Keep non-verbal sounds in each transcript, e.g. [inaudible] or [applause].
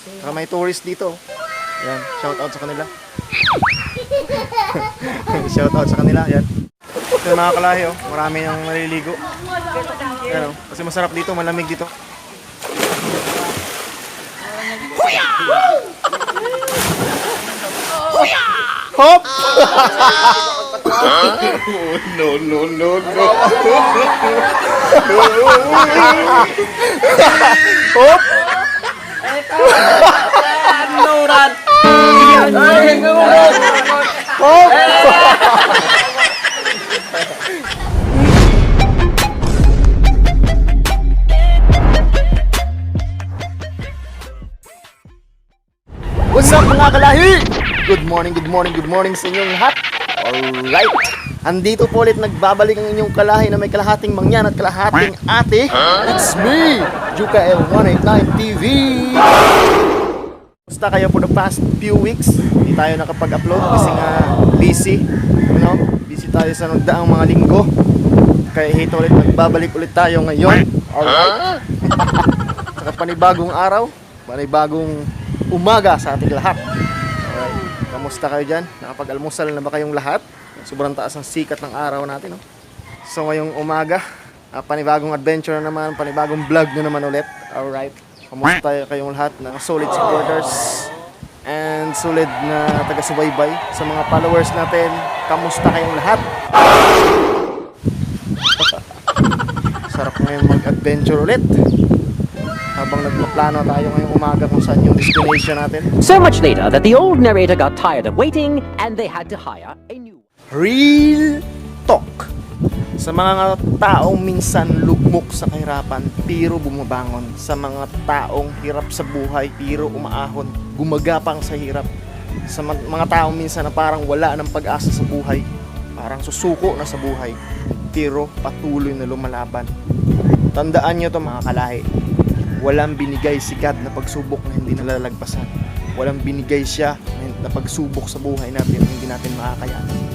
Saka may tourist dito. Yan, shout out sa kanila. [laughs] shout out sa kanila, yan. Ito yung mga kalahi, oh. marami nang maliligo. Yan, oh. Kasi masarap dito, malamig dito. Hop! No, no, no, no. Hop! Nuran. Hop! What's up mga kalahi? Good morning, good morning, good morning sa inyong lahat. Alright. Andito po ulit nagbabalik ang inyong kalahi na may kalahating mangyan at kalahating ate. It's me, Juka L189 TV. Basta kayo for the past few weeks, hindi tayo nakapag-upload kasi nga busy. Ano? Busy tayo sa nagdaang mga linggo. Kaya hito ulit, nagbabalik ulit tayo ngayon. Alright. [laughs] Saka panibagong araw, panibagong umaga sa ating lahat. Kamusta kayo dyan? Nakapag-almusal na ba kayong lahat? Sobrang taas ang sikat ng araw natin. No? So ngayong umaga, ah, panibagong adventure na naman, panibagong vlog na naman ulit. Alright. Kamusta kayong lahat ng solid supporters and solid na taga-subaybay sa mga followers natin. Kamusta kayong lahat? [laughs] Sarap ngayon mag-adventure ulit. Habang nagpaplano tayo ngayong umaga kung saan yung destination natin. So much later that the old narrator got tired of waiting and they had to hire a new Real talk. Sa mga taong minsan lugmok sa kahirapan pero bumabangon. Sa mga taong hirap sa buhay pero umaahon. Gumagapang sa hirap. Sa mga taong minsan na parang wala ng pag-asa sa buhay. Parang susuko na sa buhay. Pero patuloy na lumalaban. Tandaan nyo to mga kalahi. Walang binigay si God na pagsubok na hindi nalalagpasan. Walang binigay siya na pagsubok sa buhay natin na hindi natin makakayanan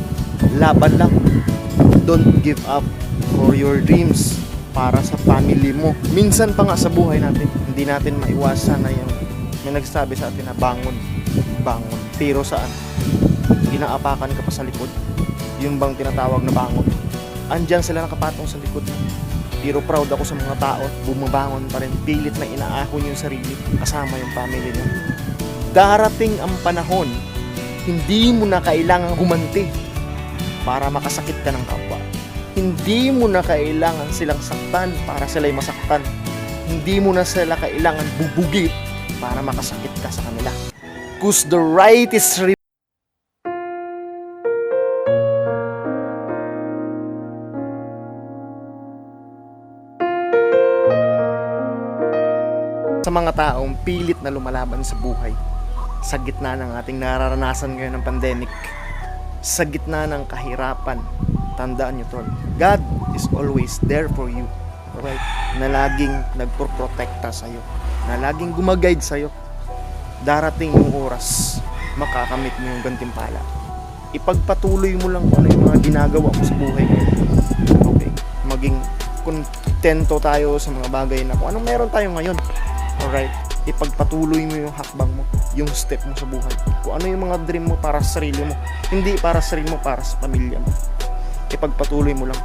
laban lang. Don't give up for your dreams para sa family mo. Minsan pa nga sa buhay natin, hindi natin maiwasan na yung may nagsabi sa atin na bangon, bangon. Pero saan? Ginaapakan ka pa sa likod. Yung bang tinatawag na bangon. Andyan sila nakapatong sa likod. Pero proud ako sa mga tao, bumabangon pa rin, pilit na inaahon yung sarili, kasama yung family niya. Darating ang panahon, hindi mo na kailangang gumanti para makasakit ka ng kapwa. Hindi mo na kailangan silang saktan para sila'y masaktan. Hindi mo na sila kailangan bubugit para makasakit ka sa kanila. Cause the right is taong pilit na lumalaban sa buhay sa gitna ng ating nararanasan ngayon ng pandemic sa gitna ng kahirapan, tandaan nyo tol, God is always there for you. Alright? Na laging nagproprotekta sa'yo. Na laging gumaguide sa'yo. Darating yung oras, makakamit mo yung gantimpala. Ipagpatuloy mo lang kung ano yung mga ginagawa mo sa buhay ngayon. Okay? Maging kontento tayo sa mga bagay na kung anong meron tayo ngayon. Alright? Ipagpatuloy mo yung hakbang mo, yung step mo sa buhay. Kung ano yung mga dream mo para sa sarili mo. Hindi para sa sarili mo, para sa pamilya mo. Ipagpatuloy mo lang.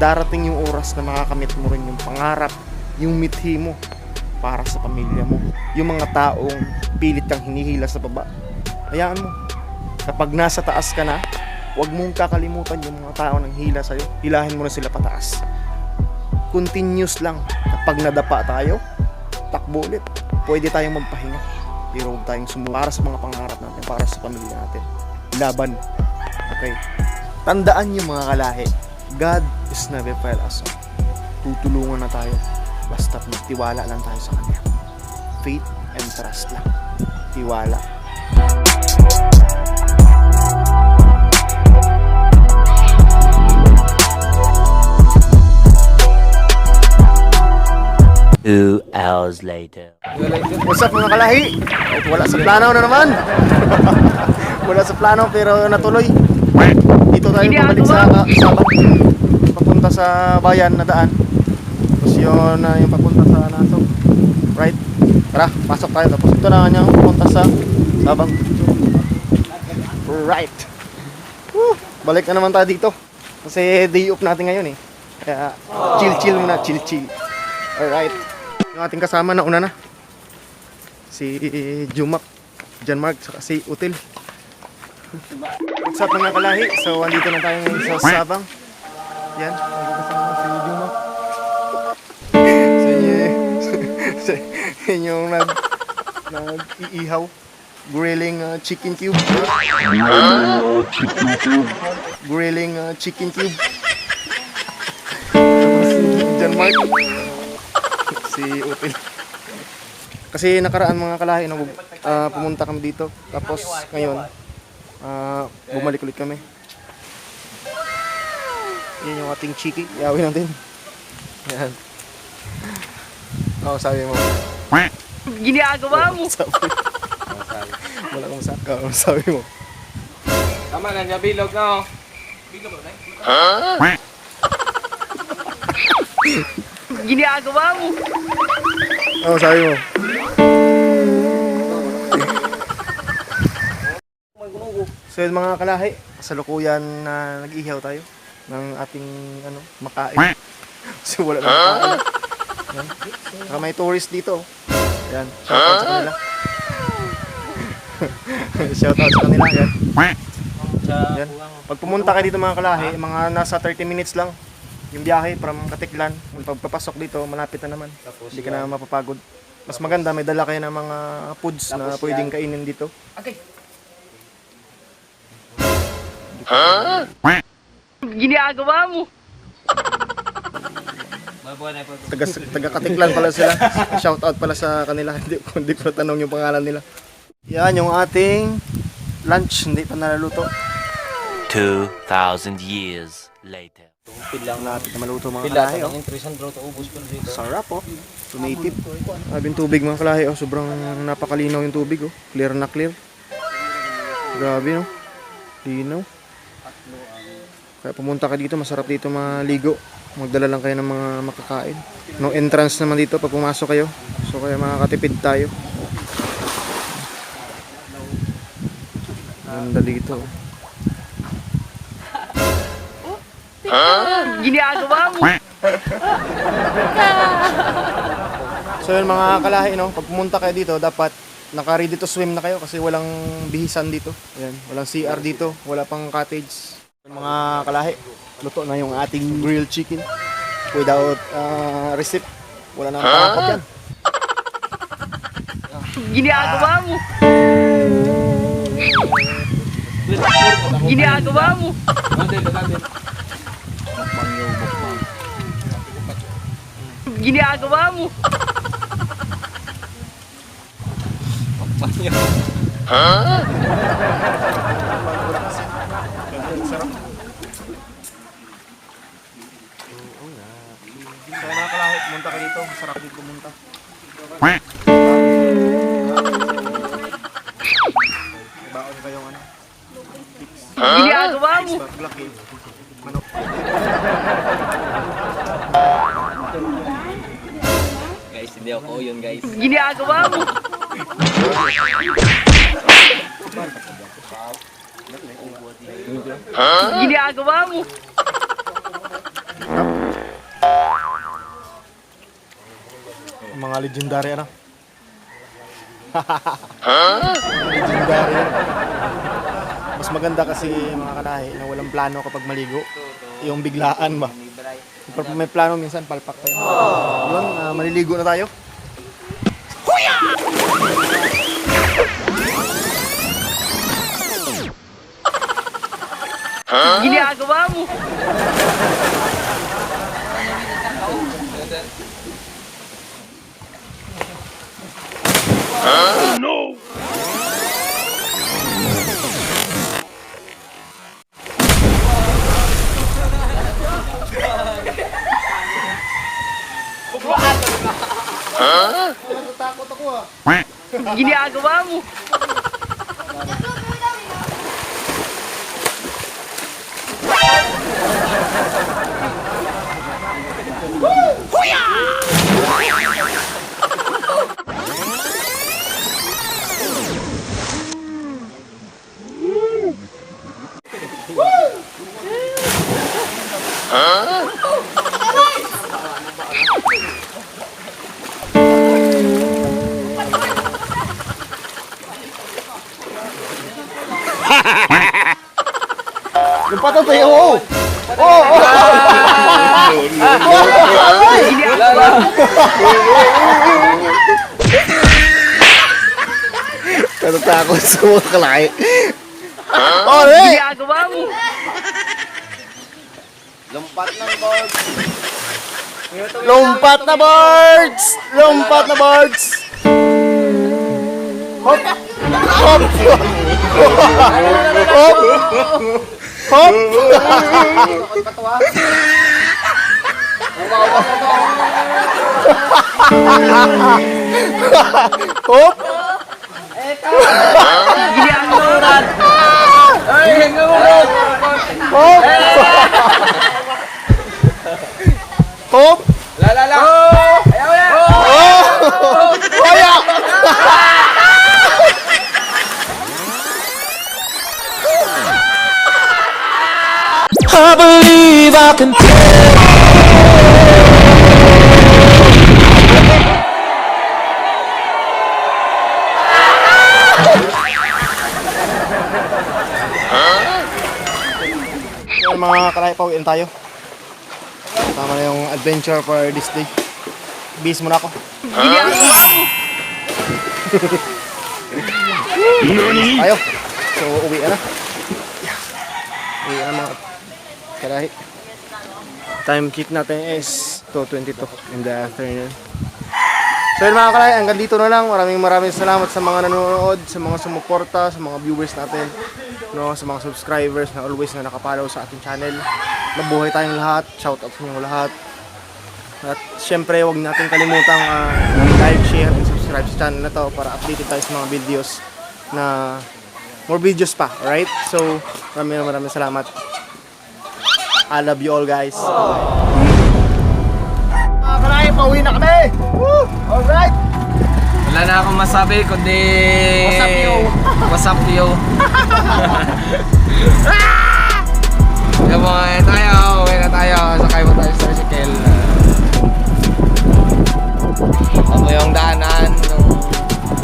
Darating yung oras na makakamit mo rin yung pangarap, yung mithi mo para sa pamilya mo. Yung mga taong pilit kang hinihila sa baba. Hayaan mo. Kapag nasa taas ka na, huwag mong kakalimutan yung mga tao nang hila sa'yo. Hilahin mo na sila pataas. Continuous lang. Kapag nadapa tayo, takbo ulit. Pwede tayong magpahinga. Pero huwag tayong sumu para sa mga pangarap natin, para sa pamilya natin. Laban. Okay? Tandaan yung mga kalahi. God is never fail us. Tutulungan na tayo. Basta magtiwala lang tayo sa Kanya. Faith and trust lang. Tiwala. Two hours later. What's up mga kalahi? Kahit wala sa plano na naman. [laughs] wala sa plano pero natuloy. Dito tayo pabalik sa Sabak. Papunta sa bayan na daan. Tapos yun na yung papunta sa Naso. Right? Tara, pasok tayo. Tapos ito na nga pumunta sa Sabang. Right. Woo! Balik na naman tayo dito. Kasi day off natin ngayon eh. Kaya chill-chill muna, chill-chill. Alright. Yung ating kasama na una na. Si Jumak, John Mark, saka si Util. What's up mga kalahi? So, andito na tayo ngayon sa Sabang. Yan, kasama si Jumak. sa inyo, [laughs] sa inyong nag, nag-iihaw. Grilling uh, chicken cube. Grilling uh, chicken cube. [laughs] Mark. Si Util. Kasi nakaraan mga kalahi, no, ah, pumunta kami dito. Tapos ngayon, ah, bumalik ulit kami. Yan yung ating chiki. Yawin natin. Yan. Oo, sabi mo. Ginagawa mo. Sabi. Wala kang sabi. Oo, sabi mo. Tama na niya, bilog na oh. [laughs] Ginagawa mo. Oo, sabi mo. So yun mga kalahi, kasalukuyan na nag-ihaw tayo ng ating ano, makain. [laughs] Kasi wala na makain. Yan. Saka may tourist dito. Yan, shoutout sa kanila. [laughs] shoutout sa kanila, yan. Yan. Pag pumunta kayo dito mga kalahi, mga nasa 30 minutes lang yung biyahe from Katiklan. Pagpapasok dito, malapit na naman. Hindi ka na mapapagod. Mas maganda, may dala kayo ng mga foods na pwedeng kainin dito. Ginagawa mo. Taga, taga Katiklan pala sila. Shout out pala sa kanila. [laughs] Hindi, ko- hindi ko tanong yung pangalan nila. Yan yung ating lunch. Hindi pa nalaluto. 2,000 years later. Malapit na maluto mga kalahi. Oh. Sarap oh. Tomative. Sabi yung tubig mga kalahi. Oh. Sobrang napakalinaw yung tubig. Oh. Clear na clear. Grabe no. Linaw. Kaya pumunta ka dito. Masarap dito maligo. Magdala lang kayo ng mga makakain. No entrance naman dito pag pumasok kayo. So kaya makakatipid tayo. Ganda dito. oh. Ginagawa mo. So yun mga kalahi, no? pag pumunta kayo dito, dapat naka-ready to swim na kayo kasi walang bihisan dito. Ayan, walang CR dito, wala pang cottage. Mga kalahi, luto na yung ating grilled chicken without uh, receipt. Wala na pakakot yan. Ginagawa mo. Ginagawa mo. Ginagawa mo. So mga kalahi, pumunta kayo dito, masarap dito pumunta. Baon kayong ano, Ginagawa mo. black eh. Manok. Hindi ako yun guys. Ginagawa mo. Ginagawa mo. Mga legendary ano? legendary. Mas maganda kasi mga kanahi na walang plano kapag maligo. Yung biglaan ba? Kapag may plano minsan palpak tayo. Yun, ah, maliligo na tayo. Ginagawa mo. Patatayo ko. Oh, oh. Natatakot sa mga kalaki. Oh, hey! Ginagawa mo. Lumpat na birds! Lumpat na birds! Hop! Hop! Hop! Hop! Hop! Hop! Kalay, pauwiin tayo. Tama na yung adventure for this day. Bis muna ako. Mo. Tayo. [laughs] So, uwi na. Uwi na mga kalahi. Time check natin is 2.22 in the afternoon. So yun mga kalay, hanggang dito na lang. Maraming maraming salamat sa mga nanonood, sa mga sumuporta, sa mga viewers natin, no, sa mga subscribers na always na nakapollow sa ating channel. Mabuhay tayong lahat. Shout out sa inyo lahat. At syempre, huwag natin kalimutang ah, like, share, and subscribe sa channel na to para updated tayo sa mga videos na more videos pa, alright? So, maraming maraming salamat. I love you all, guys. Mga kanahe, pauwi na kami! Woo! Alright! Wala na akong masabi kundi... What's up, yo? What's up, yo? Yung mga eh, tayo, uwi na tayo. Sakay mo tayo sa tricycle. Ako yung daanan. Nung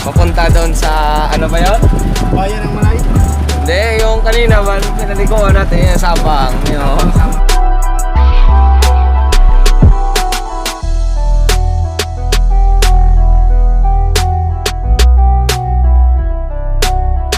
papunta doon sa... Ano ba yun? Bayan ng Malay. Hindi, yung kanina man, pinalikuan natin yung sabang. Yung,